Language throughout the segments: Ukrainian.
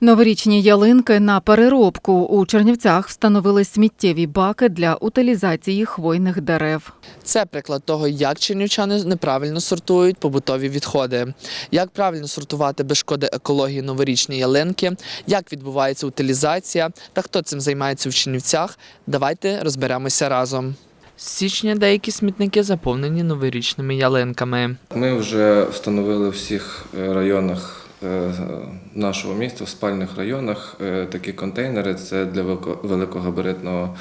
Новорічні ялинки на переробку у Чернівцях встановили сміттєві баки для утилізації хвойних дерев. Це приклад того, як чернівчани неправильно сортують побутові відходи, як правильно сортувати без шкоди екології новорічні ялинки, як відбувається утилізація та хто цим займається в Чернівцях. Давайте розберемося разом. З січня деякі смітники заповнені новорічними ялинками. Ми вже встановили в всіх районах нашого міста, в спальних районах е, такі контейнери. Це для велико- великогабаритного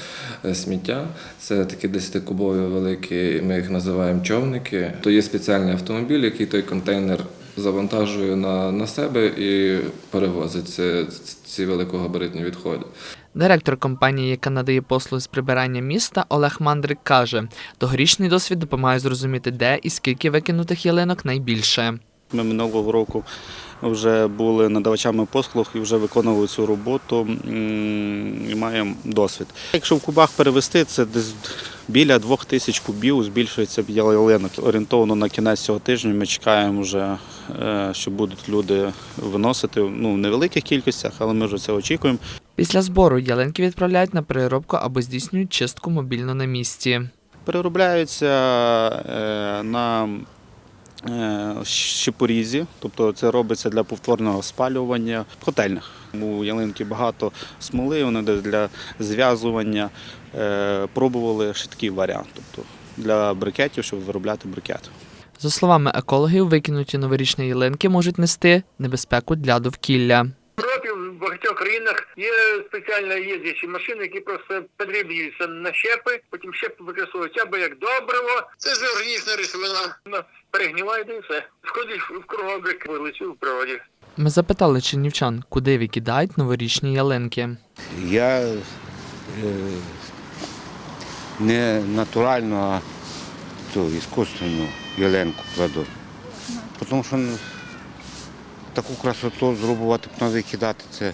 е, сміття. Це такі 10-кубові великі, ми їх називаємо човники. То є спеціальний автомобіль, який той контейнер завантажує на, на себе і перевозить ці, ці великогабаритні відходи. Директор компанії, яка надає послуги з прибирання міста, Олег Мандрик каже: тогорічний досвід допомагає зрозуміти, де і скільки викинутих ялинок найбільше. Ми минулого року вже були надавачами послуг і вже виконували цю роботу і маємо досвід. Якщо в кубах перевести, це десь біля двох тисяч кубів збільшується ялинок. Орієнтовно на кінець цього тижня ми чекаємо вже, е, що будуть люди виносити ну, в невеликих кількостях, але ми вже це очікуємо. Після збору ялинки відправляють на переробку або здійснюють чистку мобільно на місці. Переробляються е, на щепорізі, тобто це робиться для повторного спалювання в котельнях. У ялинки багато смоли, вони для зв'язування. Е, Пробували такий варіант, тобто для брикетів, щоб виробляти брикет. За словами екологів, викинуті новорічні ялинки можуть нести небезпеку для довкілля. Багатьох країнах є спеціально їздячі машини, які просто подрібнюються на щепи, потім щепи використовуються або як добриво. Це ж органічна речовина. Вона перегніває і все. Входить в кругообіг вилицю в природі. Ми запитали чернівчан, куди викидають новорічні ялинки. Я е, не натуральну, а цю іскусственну ялинку кладу. Тому що ну, таку красоту зрубувати, потім викидати це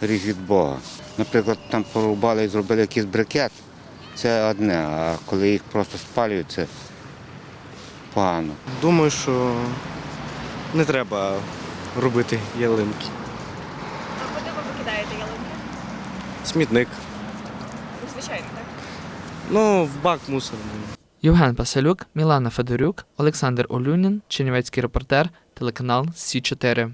ріг від Бога. Наприклад, там порубали і зробили якийсь брикет, це одне, а коли їх просто спалюють, це погано. Думаю, що не треба робити ялинки. А куди ви викидаєте ялинки? Смітник. Ну, звичайно, так. Ну, в бак мусорний. Євген Паселюк, Мілана Федорюк, Олександр Олюнін, Чернівецький репортер, телеканал Сі 4